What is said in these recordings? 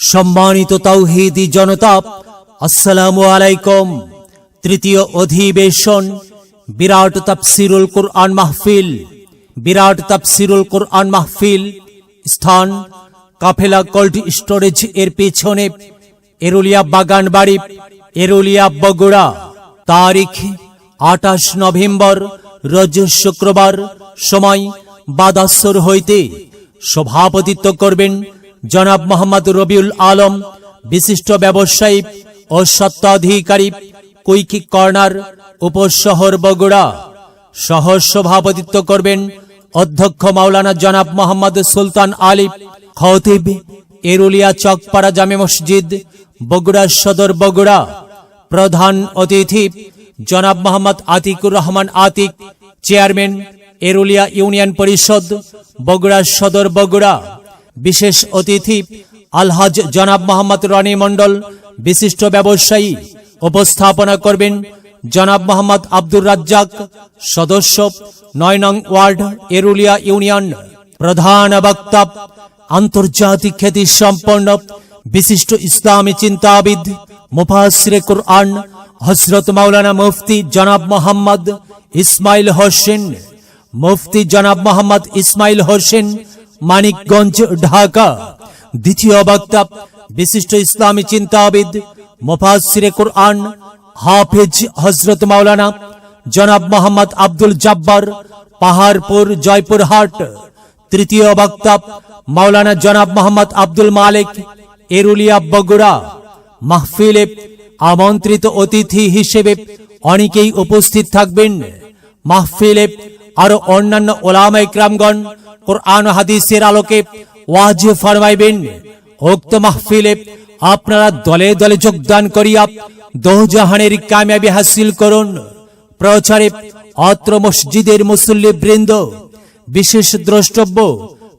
সম্মানিত তাওহিদি জনতা, আসসালামু আলাইকুম। তৃতীয় অধিবেশন, বিরাট তাফসিরুল কোরআন মাহফিল, বিরাট তাফসিরুল কোরআন মাহফিল, স্থান, কাফেলা কোল্ড স্টোরেজ এর পেছনে, এরুলিয়া বাগান বাড়ি এরুলিয়া বগুড়া। তারিখ, আঠাশ নভেম্বর, রোজ শুক্রবার, সময় বাদাসর হইতে। সভাপতিত্ব করবেন জনাব মোহাম্মদ রবিউল আলম, বিশিষ্ট ব্যবসায়ী ও সত্ত্বাধিকারী কুইকি কর্নার, উপশহর বগুড়া। সহ সভাপতিত্ব করবেন অধ্যক্ষ মাওলানা জনাব মোহাম্মদ সুলতান আলী, খতিব এরুলিয়া চকপাড়া জামে মসজিদ, বগুড়া সদর বগুড়া। প্রধান অতিথি জনাব মোহাম্মদ আতিকুর রহমান আতিক, চেয়ারম্যান এরুলিয়া ইউনিয়ন পরিষদ, বগুড়া সদর বগুড়া। বিশেষ অতিথি আলহাজ জনাব মোহাম্মদ রনি মণ্ডল, বিশিষ্ট ব্যবসায়ী উপস্থাপনা করবেন জনাব মোহাম্মদ আব্দুর রাজ্জাক, সদস্য নয় নং ওয়ার্ড, এরুলিয়া ইউনিয়ন, প্রধান বক্তা, আন্তর্জাতিক খ্যাতি সম্পন্ন, বিশিষ্ট ইসলামী চিন্তাবিদ মুফাসিরে কুরআন হজরত মাওলানা মুফতি জনাব মোহাম্মদ ইসমাইল হোসেন, মুফতি জনাব মোহাম্মদ ইসমাইল হোসেন মানিকগঞ্জ, ঢাকা। দ্বিতীয় বক্তা, বিশিষ্ট ইসলামী চিন্তাবিদ মুফাসিরে কুরআন, হাফেজ হজরত মাওলানা জনাব মোহাম্মদ আব্দুল জাব্বার, পাহাড়পুর, জয়পুরহাট। তৃতীয় বক্তা, মাওলানা জনাব মোহাম্মদ আব্দুল মালিক, এরুলিয়া, বগুড়া। মাহফিলে আমন্ত্রিত অতিথি হিসেবে অনেকেই উপস্থিত থাকবেন। মাহফিলে আরও অন্যান্য ওলামা ইকরামগণ কোরআন হাদিসের আলোকে ওয়াজ ফরমাইবেন। উক্ত মাহফিলে আপনারা দলে দলে যোগদান করিয়া দোজাহানের কামিয়াবি হাসিল করুন। প্রচারে অত্র মসজিদের মুসল্লি বৃন্দ, বিশেষ দ্রষ্টব্য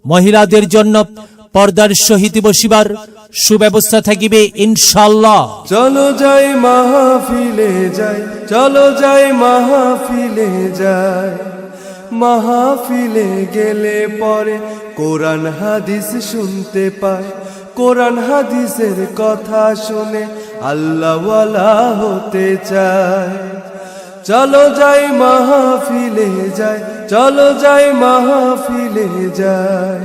মহিলাদের জন্য পর্দার সহিত বসিবার সুব্যবস্থা থাকিবে ইনশাল্লাহ চলো যাই মাহফিলে যাই, চলো যাই মাহফিলে যাই। মাহফিলে গেলে পরে কোরআন হাদিস শুনতে পায়। কোরআন হাদিসের কথা শুনে আল্লাহওয়ালা হতে চায়। চলো যাই মাহফিলে যায় চলো যাই মাহফিলে যাই।